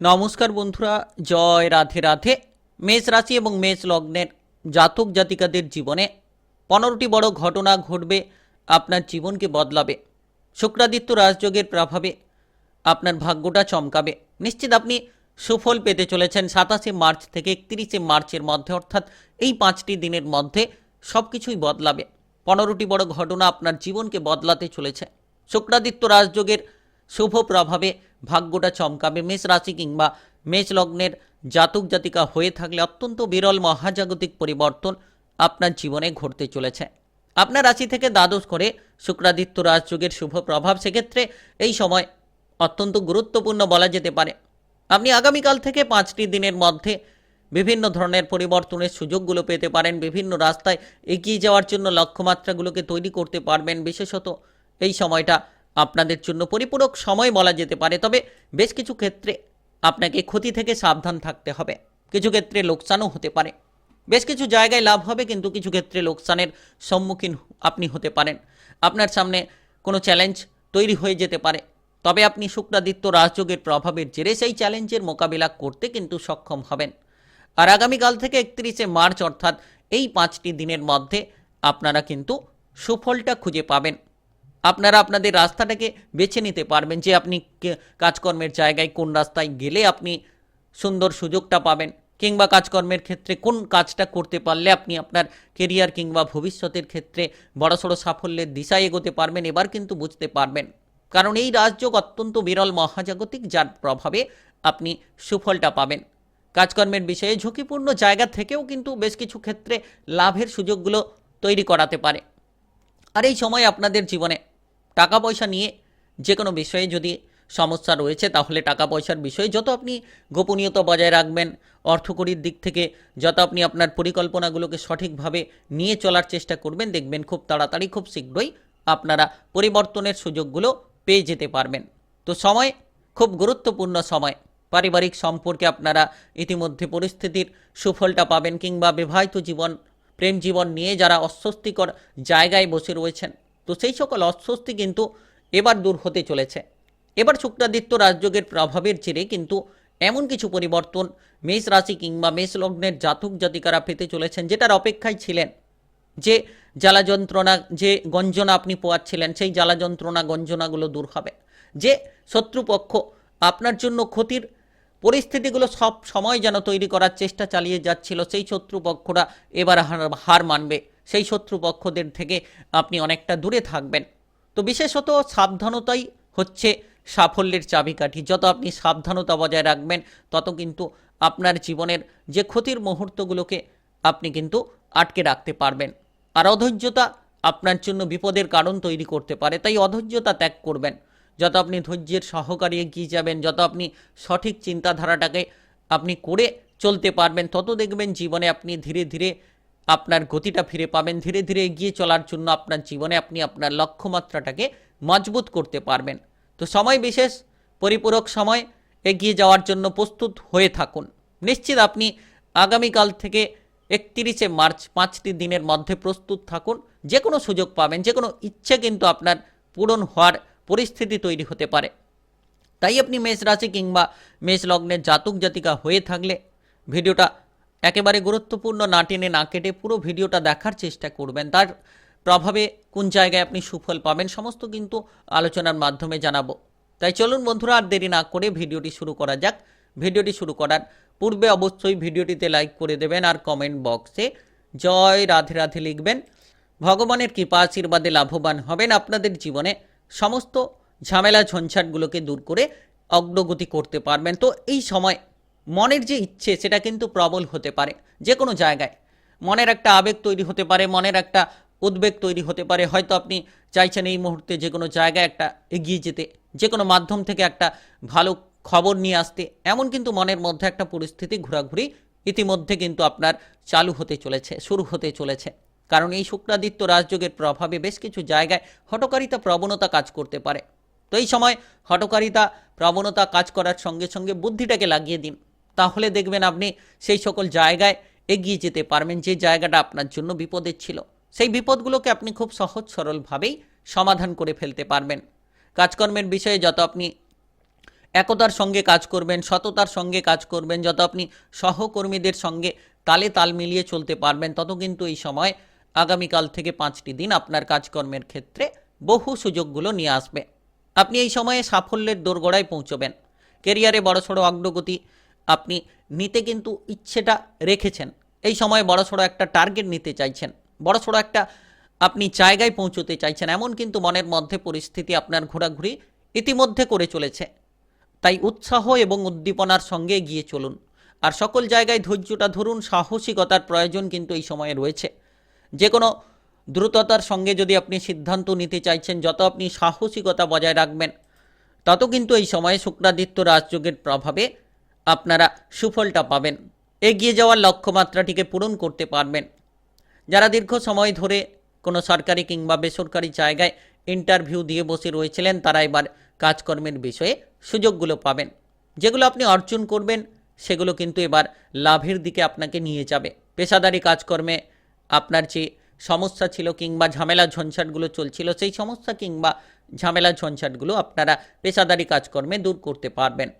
নমস্কার বন্ধুরা, জয় রাধে রাধে। মেষ রাশি এবং মেষ লগ্নের জাতক জাতিকাদের জীবনে পনেরোটি বড় ঘটনা ঘটবে, আপনার জীবনকে বদলাবে, শুক্রাদিত্য রাজযোগের প্রভাবে আপনার ভাগ্যটা চমকাবে। নিশ্চিত আপনি সুফল পেতে চলেছেন সাতাশে মার্চ থেকে একত্রিশে মার্চের মধ্যে, অর্থাৎ এই পাঁচটি দিনের মধ্যে সব কিছুই বদলাবে। পনেরোটি বড় ঘটনা আপনার জীবনকে বদলাতে চলেছে। শুক্রাদিত্য রাজযোগের শুভ প্রভাবে ভাগ্যটা চমকাবে। মেষ রাশি কিংবা মেষ লগ্নের জাতক জাতিকা হয়ে থাকলে অত্যন্ত বিরল মহাজাগতিক পরিবর্তন আপনার জীবনে ঘটতে চলেছে। আপনার রাশি থেকে দ্বাদশ করে শুক্রাদিত্য রাজযোগের শুভ প্রভাব সেক্ষেত্রে এই সময় অত্যন্ত গুরুত্বপূর্ণ বলা যেতে পারে। আপনি আগামীকাল থেকে পাঁচটি দিনের মধ্যে বিভিন্ন ধরনের পরিবর্তনের সুযোগগুলো পেতে পারেন। বিভিন্ন রাস্তায় এগিয়ে যাওয়ার জন্য লক্ষ্যমাত্রাগুলোকে তৈরি করতে পারবেন। বিশেষত এই সময়টা আপনাদের জন্য পরিপূরক সময় বলা যেতে পারে, তবে বেশ কিছু ক্ষেত্রে আপনাকে ক্ষতি থেকে সাবধান থাকতে হবে। কিছু ক্ষেত্রে লোকসানও হতে পারে। বেশ কিছু জায়গায় লাভ হবে, কিন্তু কিছু ক্ষেত্রে লোকসানের সম্মুখীন আপনি হতে পারেন। আপনার সামনে কোনো চ্যালেঞ্জ তৈরি হয়ে যেতে পারে। তবে আপনি শুক্রাদিত্য রাজযোগের প্রভাবের জেরে সেই চ্যালেঞ্জের মোকাবিলা করতে কিন্তু সক্ষম হবেন। আর আগামীকাল থেকে একত্রিশে মার্চ, অর্থাৎ এই পাঁচটি দিনের মধ্যে আপনারা কিন্তু সুফলটা খুঁজে পাবেন। আপনারা আপনাদের রাস্তাটাকে বেছে নিতে পারবেন যে আপনি কাজকর্মের জায়গায় কোন রাস্তায় গেলে আপনি সুন্দর সুযোগটা পাবেন কিংবা কাজকর্মের ক্ষেত্রে কোন কাজটা করতে পারলে আপনি আপনার কেরিয়ার কিংবা ভবিষ্যতের ক্ষেত্রে বড়সড় সাফল্যের দিশায় এগোতে পারবেন, এবার কিন্তু বুঝতে পারবেন। কারণ এই রাজযোগ অত্যন্ত বিরল মহাজাগতিক, যার প্রভাবে আপনি সুফলটা পাবেন। কাজকর্মের বিষয়ে ঝুঁকিপূর্ণ জায়গা থেকেও কিন্তু বেশ কিছু ক্ষেত্রে লাভের সুযোগগুলো তৈরি করাতে পারে। আর এই সময় আপনাদের জীবনে টাকা পয়সা নিয়ে যে কোনো বিষয়ে যদি সমস্যা রয়েছে, তাহলে টাকা পয়সার বিষয়ে যত আপনি গোপনীয়তা বজায় রাখবেন অর্থকরীর দিক থেকে যত আপনি আপনার পরিকল্পনাগুলোকে সঠিকভাবে নিয়ে চলার চেষ্টা করবেন, দেখবেন খুব তাড়াতাড়ি, খুব শীঘ্রই আপনারা পরিবর্তনের সুযোগগুলো পেয়ে যেতে পারবেন। তো সময়, খুব গুরুত্বপূর্ণ সময়। পারিবারিক সম্পর্কে আপনারা ইতিমধ্যে পরিস্থিতির সুফলটা পাবেন, কিংবা বিবাহিত জীবন, প্রেম জীবন নিয়ে যারা অস্বস্তিকর জায়গায় বসে রয়েছেন তো সেই সকল অস্বস্তি কিন্তু এবার দূর হতে চলেছে। এবার শুক্রাদিত্য রাজযোগের প্রভাবের জেরে কিন্তু এমন কিছু পরিবর্তন মেষ রাশি কিংবা মেষ লগ্নের জাতক জাতিকারা পেতে চলেছেন যেটার অপেক্ষায় ছিলেন। যে জ্বালা যন্ত্রণা যে গঞ্জনা আপনি পোয়াচ্ছিলেন, সেই জ্বালা যন্ত্রণা গঞ্জনাগুলো দূর হবে। যে শত্রুপক্ষ আপনার জন্য ক্ষতির পরিস্থিতিগুলো সব সময় যেন তৈরি করার চেষ্টা চালিয়ে যাচ্ছিল, সেই শত্রুপক্ষরা এবার হার মানবে। সেই শত্রুপক্ষদের থেকে আপনি অনেকটা দূরে থাকবেন। তো বিশেষত সাবধানতাই হচ্ছে সাফল্যের চাবিকাঠি। যত আপনি সাবধানতা বজায় রাখবেন, তত কিন্তু আপনার জীবনের যে ক্ষতির মুহূর্তগুলোকে আপনি কিন্তু আটকে রাখতে পারবেন। আর অধৈর্যতা আপনার জন্য বিপদের কারণ তৈরি করতে পারে, তাই অধৈর্যতা ত্যাগ করবেন। যত আপনি ধৈর্যের সহকারে এগিয়ে যাবেন, যত আপনি সঠিক চিন্তাধারাটাকে আপনি করে চলতে পারবেন, তত দেখবেন জীবনে আপনি ধীরে ধীরে আপনার গতিটা ফিরে পাবেন, ধীরে ধীরে এগিয়ে চলার জন্য আপনার জীবনে আপনি আপনার লক্ষ্যমাত্রাটাকে মজবুত করতে পারবেন। তো সময় বিশেষ, পরিপূরক সময়, এগিয়ে যাওয়ার জন্য প্রস্তুত হয়ে থাকুন। নিশ্চিত আপনি আগামীকাল থেকে একত্রিশে মার্চ পাঁচটি দিনের মধ্যে প্রস্তুত থাকুন। যে কোনো সুযোগ পাবেন যে কোনো ইচ্ছে কিন্তু আপনার পূরণ হওয়ার পরিস্থিতি তৈরি হতে পারে। তাই আপনি মেষ রাশি কিংবা মেষ লগ্নের জাতক জাতিকা হয়ে থাকলে ভিডিওটা একেবারে গুরুত্বপূর্ণ না টেনে না কেটে পুরো ভিডিওটা দেখার চেষ্টা করবেন। তার প্রভাবে কোন জায়গায় আপনি সুফল পাবেন সমস্ত কিন্তু আলোচনার মাধ্যমে জানাব। তাই চলুন বন্ধুরা, আর দেরি না করে ভিডিওটি শুরু করা যাক। ভিডিওটি শুরু করার পূর্বে অবশ্যই ভিডিওটিতে লাইক করে দেবেন আর কমেন্ট বক্সে জয় রাধে রাধে লিখবেন। ভগবানের কৃপা আশীর্বাদে লাভবান হবেন আপনাদের জীবনে। সমস্ত ঝামেলা ঝঞ্ঝাটগুলোকে দূর করে অগ্রগতি করতে পারবেন। তো এই সময় মনের যে ইচ্ছে, সেটা কিন্তু প্রবল হতে পারে যে কোনো জায়গায়। মনের একটা আবেগ তৈরি হতে পারে, মনের একটা উদ্বেগ তৈরি হতে পারে। হয়তো আপনি চাইছেন এই মুহূর্তে যে কোনো জায়গায় একটা এগিয়ে যেতে যে কোনো মাধ্যম থেকে একটা ভালো খবর নিয়ে আসতে। এমন কিন্তু মনের মধ্যে একটা পরিস্থিতি ঘোরাঘুরি ইতিমধ্যে কিন্তু আপনার চালু হতে চলেছে, শুরু হতে চলেছে। কারণ এই শুক্রাদিত্য রাজযোগের প্রভাবে বেশ কিছু জায়গায় হটকারিতা প্রবণতা কাজ করতে পারে। তো এই সময় হটকারিতা প্রবণতা কাজ করার সঙ্গে সঙ্গে বুদ্ধিটাকে লাগিয়ে দিন। তাহলে দেখবেন আপনি সেই সকল জায়গায় এগিয়ে যেতে পারবেন, যে জায়গাটা আপনার জন্য বিপদের ছিল। সেই বিপদগুলোকে আপনি খুব সহজ সরলভাবেই সমাধান করে ফেলতে পারবেন। কাজকর্মের বিষয়ে যত আপনি একতার সঙ্গে কাজ করবেন, সততার সঙ্গে কাজ করবেন, যত আপনি সহকর্মীদের সঙ্গে তালে তাল মিলিয়ে চলতে পারবেন, তত কিন্তু এই সময় আগামীকাল থেকে পাঁচটি দিন আপনার কাজকর্মের ক্ষেত্রে বহু সুযোগগুলো নিয়ে আসবে। আপনি এই সময়ে সাফল্যের দোরগোড়ায় পৌঁছবেন। কেরিয়ারে বড়সড় অগ্রগতি আপনি নিতে কিন্তু ইচ্ছেটা রেখেছেন। এই সময় বড়সড় একটা টার্গেট নিতে চাইছেন। বড়সড় একটা আপনি জায়গায় পৌঁছতে চাইছেন। এমন কিন্তু মনের মধ্যে পরিস্থিতি আপনার ঘোরাঘুরি ইতিমধ্যে করে চলেছে। তাই উৎসাহ এবং উদ্দীপনার সঙ্গে গিয়ে চলুন। আর সকল জায়গায় ধৈর্যটা ধরুন, সাহসিকতার প্রয়োজন কিন্তু এই সময়ে রয়েছে। যে কোনো দ্রুততার সঙ্গে যদি আপনি সিদ্ধান্ত নিতে চাইছেন, যত আপনি সাহসিকতা বজায় রাখবেন, তত কিন্তু এই সময়ে শুক্রাদিত্য রাজযোগের প্রভাবে আপনারা সুফলটা পাবেন। এগিয়ে যাওয়ার লক্ষ্যমাত্রাটিকে পূরণ করতে পারবেন। যারা দীর্ঘ সময় ধরে কোনো সরকারি কিংবা বেসরকারি জায়গায় ইন্টারভিউ দিয়ে বসে রয়েছিলেন, তারা এবার কাজকর্মের বিষয়ে সুযোগগুলো পাবেন। যেগুলো আপনি অর্জন করবেন, সেগুলো কিন্তু এবার লাভের দিকে আপনাকে নিয়ে যাবে। পেশাদারি কাজকর্মে আপনার যে সমস্যা ছিল কিংবা ঝামেলা ঝঞ্ঝাটগুলো চলছিল, সেই সমস্যা কিংবা ঝামেলা ঝঞ্ঝাটগুলো আপনারা পেশাদারি কাজকর্মে দূর করতে পারবেন।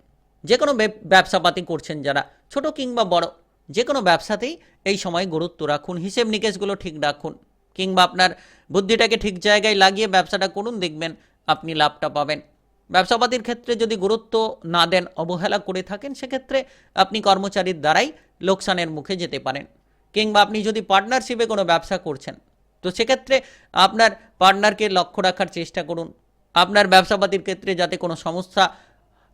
যে কোনো ব্যব- ব্যবসাপাতি করছেন যারা, ছোট কিংবা বড় যে কোনো ব্যবসাতেই এই সময় গুরুত্ব রাখুন, হিসেব নিকেশগুলো ঠিক রাখুন, কিংবা আপনার বুদ্ধিটাকে ঠিক জায়গায় লাগিয়ে ব্যবসাটা করুন, দেখবেন আপনি লাভটা পাবেন। ব্যবসাপাতির ক্ষেত্রে যদি গুরুত্ব না দেন, অবহেলা করে থাকেন, সেক্ষেত্রে আপনি কর্মচারীর দ্বারাই লোকসানের মুখে যেতে পারেন। কিংবা আপনি যদি পার্টনারশিপে কোনো ব্যবসা করছেন, তো সেক্ষেত্রে আপনার পার্টনারকে লক্ষ্য রাখার চেষ্টা করুন। আপনার ব্যবসাপাতির ক্ষেত্রে যাতে কোনো সমস্যা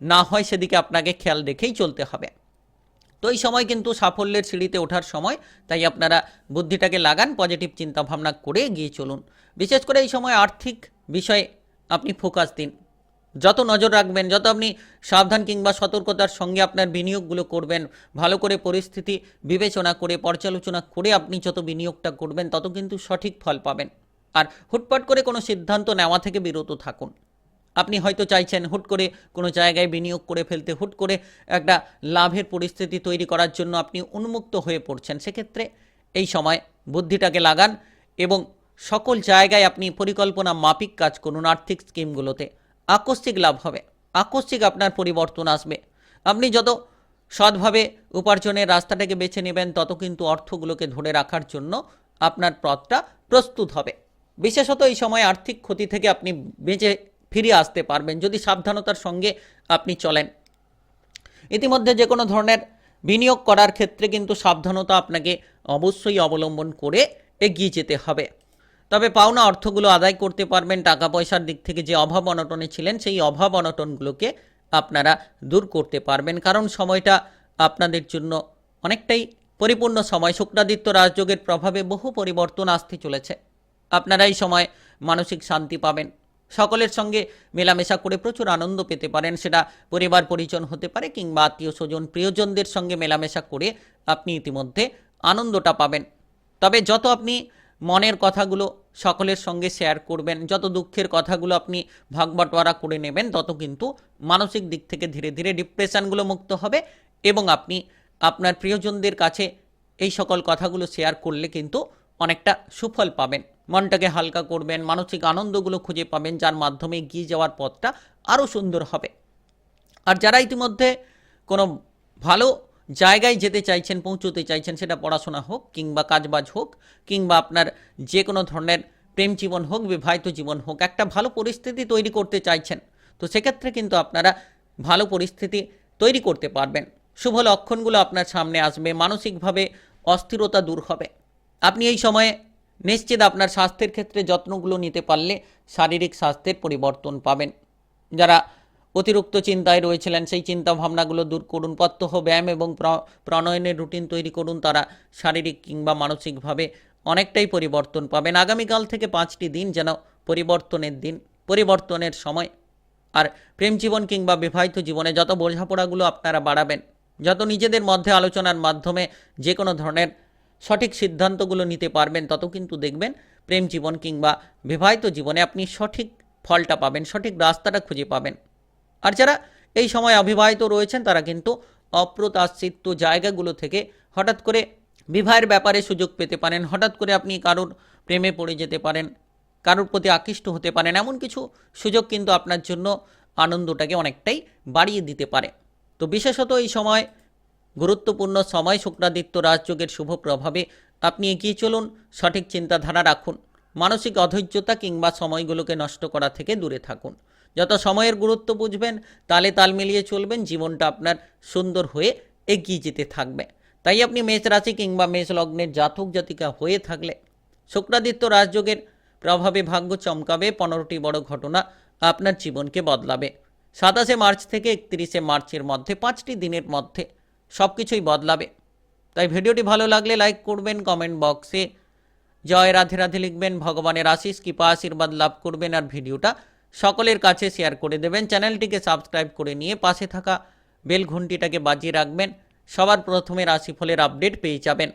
না হয় সেদিকে আপনাকে খেয়াল রেখেই চলতে হবে। তো এই সময় কিন্তু সাফল্যের সিঁড়িতে ওঠার সময় তাই আপনারা বুদ্ধিটাকে লাগান পজিটিভ চিন্তা ভাবনা করে এগিয়ে চলুন। বিশেষ করে এই সময় আর্থিক বিষয়ে আপনি ফোকাস দিন। যত নজর রাখবেন, যত আপনি সাবধান কিংবা সতর্কতার সঙ্গে আপনার বিনিয়োগগুলো করবেন, ভালো করে পরিস্থিতি বিবেচনা করে, পর্যালোচনা করে আপনি যত বিনিয়োগটা করবেন, তত কিন্তু সঠিক ফল পাবেন। আর হুটপাট করে কোনো সিদ্ধান্ত নেওয়া থেকে বিরত থাকুন। আপনি হয়তো চাইছেন হুট করে কোনো জায়গায় বিনিয়োগ করে ফেলতে, হুট করে একটা লাভের পরিস্থিতি তৈরি করার জন্য আপনি উন্মুক্ত হয়ে পড়ছেন। সেক্ষেত্রে এই সময় বুদ্ধিটাকে লাগান এবং সকল জায়গায় আপনি পরিকল্পনা মাফিক কাজ করুন আর্থিক স্কিমগুলোতে। আকস্মিক লাভ হবে, আকস্মিক আপনার পরিবর্তন আসবে। আপনি যত সৎভাবে উপার্জনের রাস্তাটাকে বেছে নেবেন, তত কিন্তু অর্থগুলোকে ধরে রাখার জন্য আপনার পথটা প্রস্তুত হবে। বিশেষত এই সময় আর্থিক ক্ষতি থেকে আপনি বেঁচে ফিরে আসতে পারবেন যদি সাবধানতার সঙ্গে আপনি চলেন। ইতিমধ্যে যে কোনো ধরনের বিনিয়োগ করার ক্ষেত্রে কিন্তু সাবধানতা আপনাকে অবশ্যই অবলম্বন করে এগিয়ে যেতে হবে। তবে পাওনা অর্থগুলো আদায় করতে পারবেন টাকা পয়সার দিক থেকে যে অভাব অনটনে ছিলেন, সেই অভাব অনটনগুলোকে আপনারা দূর করতে পারবেন। কারণ সময়টা আপনাদের জন্য অনেকটাই পরিপূর্ণ সময়। শুক্রাদিত্য রাজযোগের প্রভাবে বহু পরিবর্তন আসতে চলেছে। আপনারা এই সময় মানসিক শান্তি পাবেন। সকলের সঙ্গে মেলামেশা করে প্রচুর আনন্দ পেতে পারেন। সেটা পরিবার পরিজন হতে পারে কিংবা আত্মীয় স্বজন, প্রিয়জনদের সঙ্গে মেলামেশা করে আপনি ইতিমধ্যে আনন্দটা পাবেন। তবে যত আপনি মনের কথাগুলো সকলের সঙ্গে শেয়ার করবেন, যত দুঃখের কথাগুলো আপনি ভাগবাটোয়ারা করে নেবেন, তত কিন্তু মানসিক দিক থেকে ধীরে ধীরে ডিপ্রেশনগুলো মুক্ত হবে এবং আপনি আপনার প্রিয়জনদের কাছে এই সকল কথাগুলো শেয়ার করলে কিন্তু অনেকটা সুফল পাবেন। মনটাকে হালকা করবেন, মানসিক আনন্দগুলো খুঁজে পাবেন, যার মাধ্যমে এগিয়ে যাওয়ার পথটা আরও সুন্দর হবে। আর যারা ইতিমধ্যে কোনো ভালো জায়গায় যেতে চাইছেন, পৌঁছতে চাইছেন, সেটা পড়াশোনা হোক কিংবা কাজবাজ হোক কিংবা আপনার যে কোনো ধরনের প্রেম জীবন হোক, বিবাহিত জীবন হোক, একটা ভালো পরিস্থিতি তৈরি করতে চাইছেন, তো সেক্ষেত্রে কিন্তু আপনারা ভালো পরিস্থিতি তৈরি করতে পারবেন। শুভ লক্ষণগুলো আপনার সামনে আসবে, মানসিকভাবে অস্থিরতা দূর হবে। আপনি এই সময়ে নিশ্চিত আপনার স্বাস্থ্যের ক্ষেত্রে যত্নগুলো নিতে পারলে শারীরিক স্বাস্থ্যের পরিবর্তন পাবেন। যারা অতিরিক্ত চিন্তায় রয়েছিলেন, সেই চিন্তা ভাবনাগুলো দূর করুন। প্রত্যহ ব্যায়াম এবং প্র- প্রণয়নের রুটিন তৈরি করুন। তারা শারীরিক কিংবা মানসিকভাবে অনেকটাই পরিবর্তন পাবেন। আগামীকাল থেকে পাঁচটি দিন যেন পরিবর্তনের দিন, পরিবর্তনের সময়। আর প্রেম জীবন কিংবা বিবাহিত জীবনে যত বোঝাপড়াগুলো আপনারা বাড়াবেন, যত নিজেদের মধ্যে আলোচনার মাধ্যমে যে কোনো ধরনের সঠিক সিদ্ধান্তগুলো নিতে পারবেন, তত কিন্তু দেখবেন প্রেম জীবন কিংবা বিবাহিত জীবনে আপনি সঠিক ফলটা পাবেন, সঠিক রাস্তাটা খুঁজে পাবেন। আর যারা এই সময় অবিবাহিত রয়েছেন, তারা কিন্তু অপ্রত্যাশিত জায়গাগুলো থেকে হঠাৎ করে বিবাহের ব্যাপারে সুযোগ পেতে পারেন, হঠাৎ করে আপনি কারোর প্রেমে পড়ে যেতে পারেন, কারোর প্রতি আকৃষ্ট হতে পারেন, এমন কিছু সুযোগ কিন্তু আপনার জন্য আনন্দটাকে অনেকটাই বাড়িয়ে দিতে পারে। তো বিশেষত এই সময় গুরুত্বপূর্ণ সময় শুক্রাদিত্য রাজযোগের শুভ প্রভাবে আপনি এগিয়ে চলুন, সঠিক চিন্তাধারা রাখুন, মানসিক অধৈর্যতা কিংবা সময়গুলোকে নষ্ট করা থেকে দূরে থাকুন। যত সময়ের গুরুত্ব বুঝবেন, তালে তাল মিলিয়ে চলবেন, জীবনটা আপনার সুন্দর হয়ে এগিয়ে যেতে থাকবে। তাই আপনি মেষ রাশি কিংবা মেষ লগ্নের জাতক জাতিকা হয়ে থাকলে শুক্রাদিত্য রাজযোগের প্রভাবে ভাগ্য চমকাবে, পনেরোটি বড় ঘটনা আপনার জীবনকে বদলাবে। সাতাশে মার্চ থেকে একত্রিশে মার্চের মধ্যে, পাঁচটি দিনের মধ্যে সব কিছুই বদলাবে। তাই ভিডিওটি ভালো লাগলে লাইক করবেন, কমেন্ট বক্সে জয় রাধে রাধে লিখবেন, ভগবানের আশিস কৃপা, আশীর্বাদ লাভ করবেন আর ভিডিওটা সকলের কাছে শেয়ার করে দেবেন। চ্যানেলটিকে সাবস্ক্রাইব করে নিয়ে পাশে থাকা বেল ঘন্টিটাকে বাজিয়ে রাখবেন। সবার প্রথমে রাশিফলের আপডেট পেয়ে যাবেন।